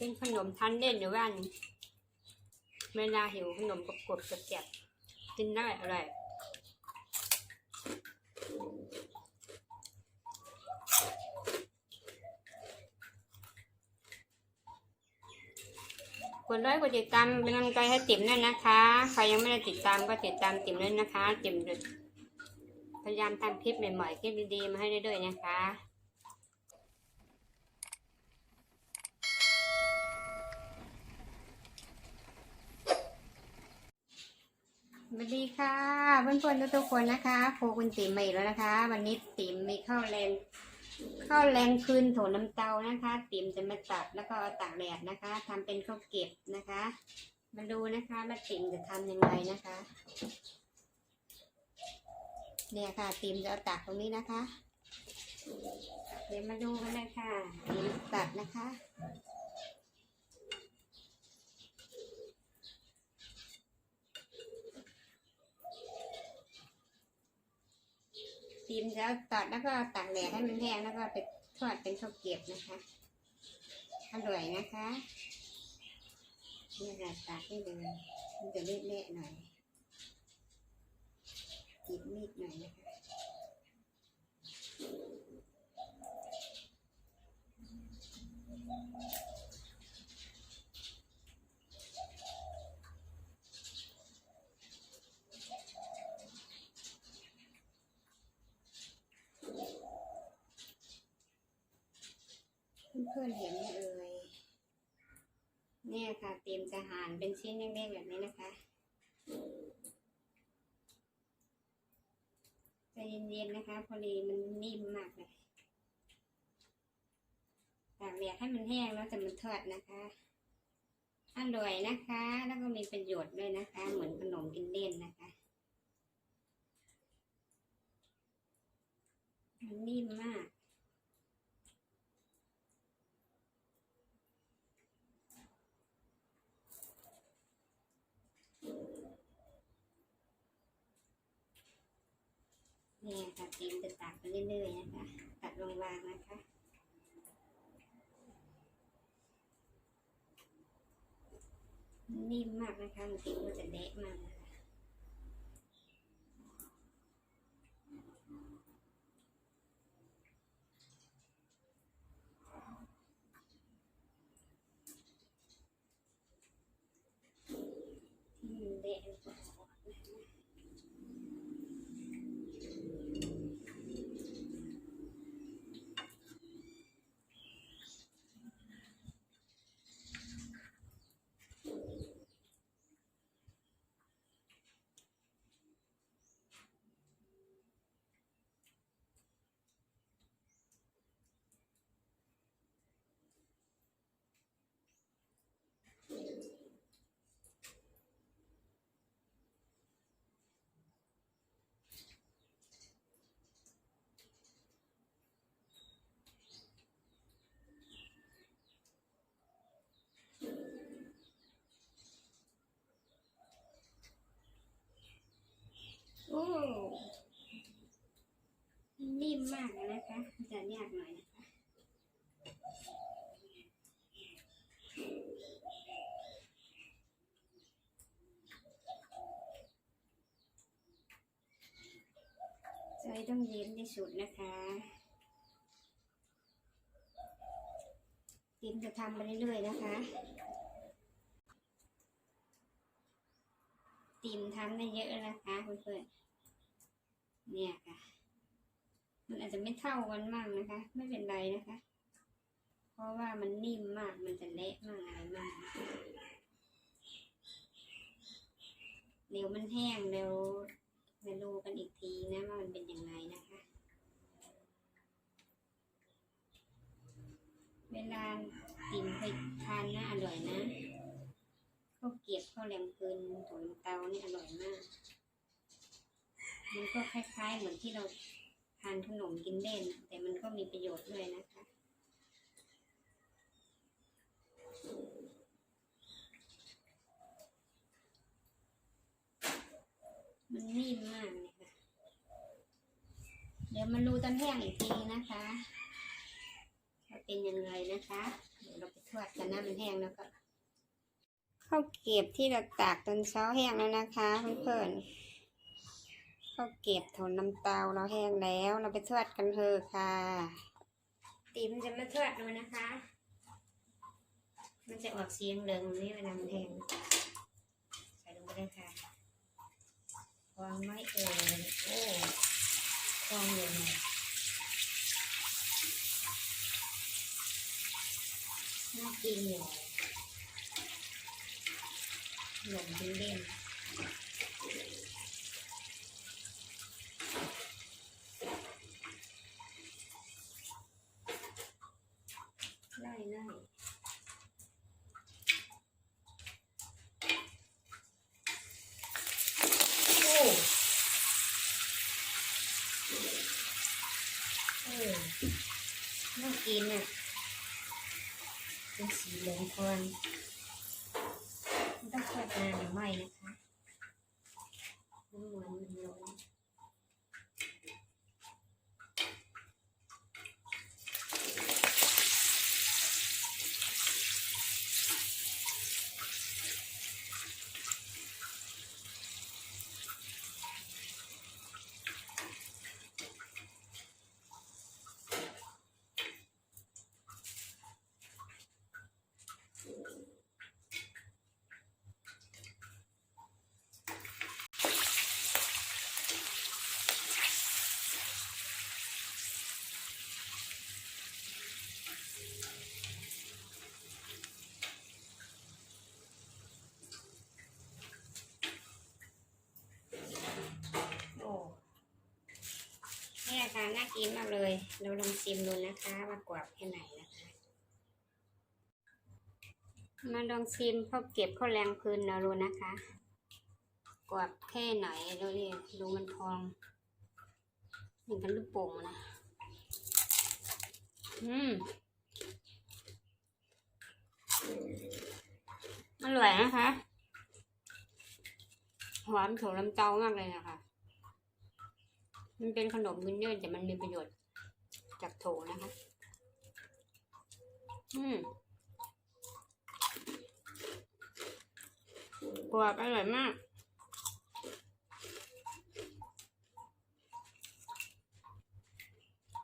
เป็นขนมทานเล่นอยู่บ้านเวลาหิวขนมกรอบๆเจ็บกินได้อร่อยกดไลค์กดติดตามเป็นกำลังใจให้ติ๋มด้วยนะคะ ใครยังไม่ได้ติดตามก็ติดตามติ๋มด้วยนะคะ ติ๋มพยายามทำคลิปใหม่ๆคลิปดีๆมาให้เรื่อยๆนะคะ สวัสดี ค่ะเพื่อนๆทุกๆคนนะคะโคคุณติ๋มมาอีกแล้วนะคะ วันนี้ติ๋มมีข้าวแรงข้าวแรงคืนโถน้ำเตานะคะ ติ๋มจะมาตัดแล้วก็เอาตากแดดนะคะทำเป็นข้าวเก็บนะคะ มาดูนะคะว่าติ๋มจะทำยังไงนะคะเนี่ยค่ะติ๋มจะเอาตากตรงนี้นะคะ เดี๋ยวมาดูกันเลยค่ะติ๋มตัดนะคะ ตีมแล้วตัดแล้วก็ตากแดดให้มันแห้งแล้วก็ไปทอดเป็นข้าวเกรียบนะคะอร่อยนะคะนี่ค่ะตากให้เลยมันจะเละๆหน่อยจีบมีดหน่อยนะคะ เพื่อนเห็นไหมเอ่ยเนี่ยค่ะเตรียมจะหั่นเป็นชิ้นเล็กๆแบบนี้นะคะใจเย็นๆนะคะ พอดีมันนิ่มมากเลยตากแดดให้มันแห้งแล้วจะมันทอดนะคะอร่อยนะคะ แล้วก็มีประโยชน์ด้วยนะคะ เหมือนขนมกินเล่นนะคะมันนิ่มมาก เนี่ยค่ะตีมจะตักไปเรื่อยๆนะคะตัดลงวางนะคะนิ่มมากนะคะมันตีมก็จะเละมากนะคะ ที่มันเละแล้วก็ออกนะคะ โอ้ นิ่มมากนะคะจะยากหน่อยนะคะใจต้องเย็นที่สุดนะคะติมจะทำไปเรื่อยๆนะคะติมทำได้เยอะนะคะเพื่อนๆ เนี่ยค่ะ มันอาจจะไม่เท่ากันมากนะคะ ไม่เป็นไรนะคะ เพราะว่ามันนิ่มมากมันจะเละมากอะไรมากเดี๋ยวมันแห้งเดี๋ยวมาดูกันอีกทีนะว่ามันเป็นยังไงนะคะ เวลาติ่มเคยทานนะอร่อยนะข้าวเกรียบข้าวแหลมคืนถั่วลันเตานี่อร่อยมาก มันก็คล้ายๆ เหมือนที่เราทานขนมกินเล่น แต่มันก็มีประโยชน์ด้วยนะคะมันนิ่มมากเลยค่ะ เดี๋ยวมาดูตอนแห้งอีกทีนะคะว่าเป็นยังไงนะคะ เดี๋ยวเราไปทอดกันน้ำมันแห้งแล้วก็ข้าวเกรียบที่เราตากตอนเช้าแห้งแล้วนะคะเพื่อนๆ ข้าวเกรียบโถน้ำเตาเราแห้งแล้ว เราไปทอดกันเถอะค่ะ ติ๋มจะมาทอดดูนะคะ มันจะออกสีเหลืองนี่เวลามันแห้งใส่ลงไปเลยค่ะวางไม้เอ่ยโอ้วางอยู่ไหนน่ากินอยู่หลงดิ้งเด้งไล่ไล่โอ้เออน่ากินอะ เป็นสีเหลืองทองไม่ต้องแช่นานหรือไม่นะคะน้ำมันมันร้อนโอ้เนี่ย ค่ะน่ากินมากเลย เราลองชิมดูนะคะว่ากรอบแค่ไหนนะคะ มาลองชิมข้าวเก็บข้าวแรงพื้นเราดูนะคะ กรอบแค่ไหนดูดิดูมันพองเหมือนกันลูกโป่งนะ อืมอร่อยนะคะ หวานโถลำเตามากเลยนะคะ มันเป็นขนมมืนเนื่แต่มันมีประโยชน์จากโถนะคะ อืมกรอบอร่อยมาก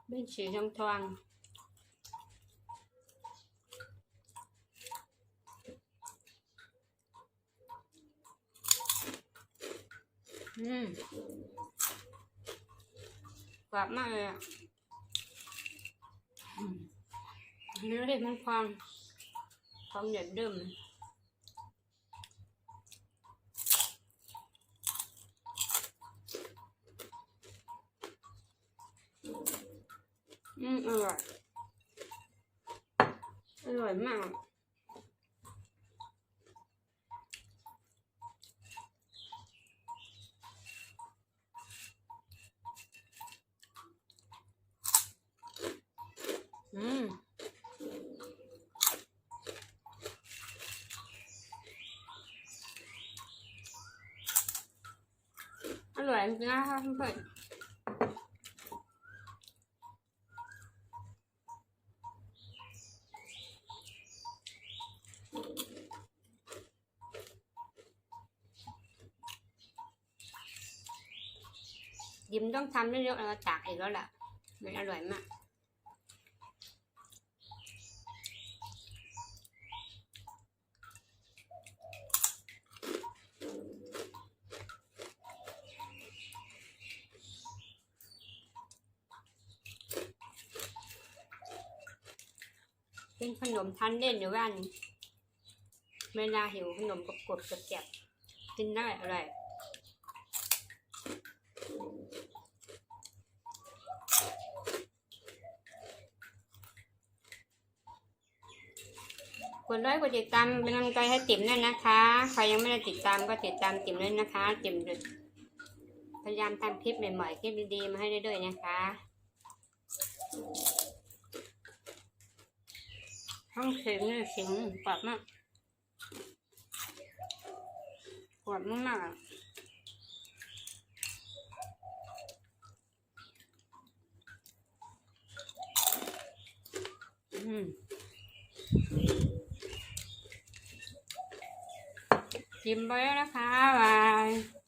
เป็นสีทองทองอืม กรอบมากเลยอะเนื้อเห็ดมันความความเหนียวดึมอืมอร่อยอร่อยมาก อืมอร่อยจริงๆนะคะเพื่อนยิ้มต้องทำเรื่อยๆแล้วตากอีกแล้วล่ะ มันอร่อยมาก เป็นขนมทานเล่นอยู่บ้านเวลาหิวขนมกรอบๆแกบกินได้อร่อยกดไลค์กดติดตามเป็นกำลังใจให้ติ๋มด้วยนะคะ ใครยังไม่ได้ติดตามก็ติดตามติ๋มด้วยนะคะ ติ๋มจพยายามทำคลิปใหม่ๆคลิปดีๆมาให้เรื่อยๆนะคะ ห้องเสียงเนี่ยเสียงกรอบมากกรอบมากๆอะอืมจิ้มไปแล้วนะคะว่า